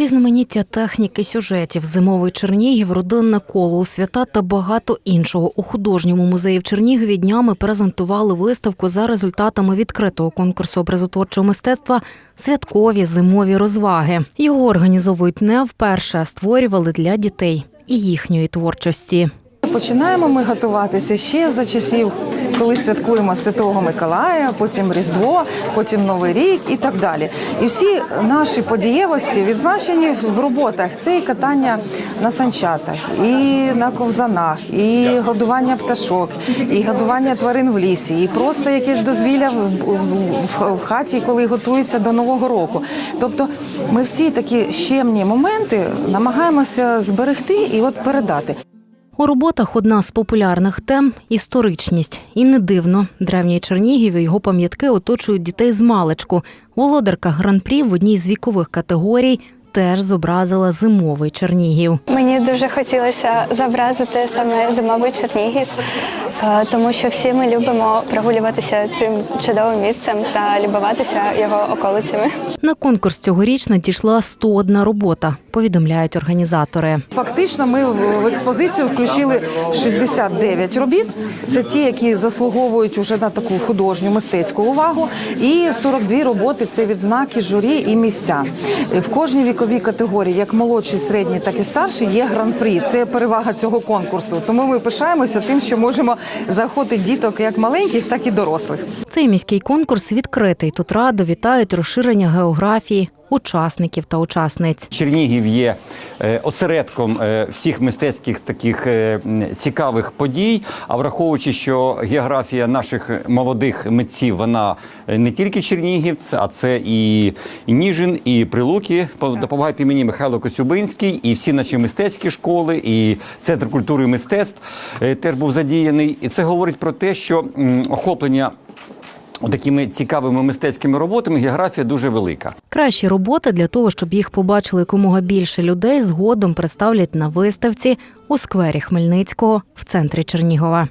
Різноманіття техніки, сюжетів, зимовий Чернігів, родинне коло у свята та багато іншого у художньому музеї в Чернігові днями презентували виставку за результатами відкритого конкурсу образотворчого мистецтва Святкові зимові розваги. Його організовують не вперше, а створювали для дітей і їхньої творчості. Починаємо ми готуватися ще за часів, коли святкуємо Святого Миколая, потім Різдво, потім Новий рік і так далі. І всі наші подієвості відзначені в роботах. Це і катання на санчатах, і на ковзанах, і годування пташок, і годування тварин в лісі, і просто якесь дозвілля в, хаті, коли готується до Нового року. Тобто ми всі такі щемні моменти намагаємося зберегти і от передати. У роботах одна з популярних тем історичність. І не дивно, древній Чернігів і його пам'ятки оточують дітей з маличку. Володарка гран-прі в одній з вікових категорій теж зобразила зимовий Чернігів. Мені дуже хотілося зобразити саме зимовий Чернігів, е, тому що всі ми любимо прогулюватися цим чудовим місцем та любуватися його околицями. На конкурс цьогоріч надійшла 101 робота, повідомляють організатори. Фактично, ми в в експозицію включили 69 робіт. Це ті, які заслуговують уже на таку художню мистецьку увагу. І 42 роботи це відзнаки журі і місця. В кожній віковій категорії, як молодші, середні, так і старші, є гран-прі. Це перевага цього конкурсу. Тому ми пишаємося тим, що можемо заохотити діток як маленьких, так і дорослих. Цей міський конкурс відкритий. Тут радо вітають розширення географії учасників та учасниць. Чернігів є е, осередком е, всіх мистецьких таких е, цікавих подій. А враховуючи, що географія наших молодих митців вона не тільки Чернігів, а це і, Ніжин, і Прилуки. Допомагайте мені Михайло Коцюбинський, і всі наші мистецькі школи, і центр культури і мистецтв теж був задіяний. І це говорить про те, що охоплення. Такими цікавими мистецькими роботами географія дуже велика. Кращі роботи для того, щоб їх побачили якомога більше людей, згодом представлять на виставці у сквері Хмельницького в центрі Чернігова.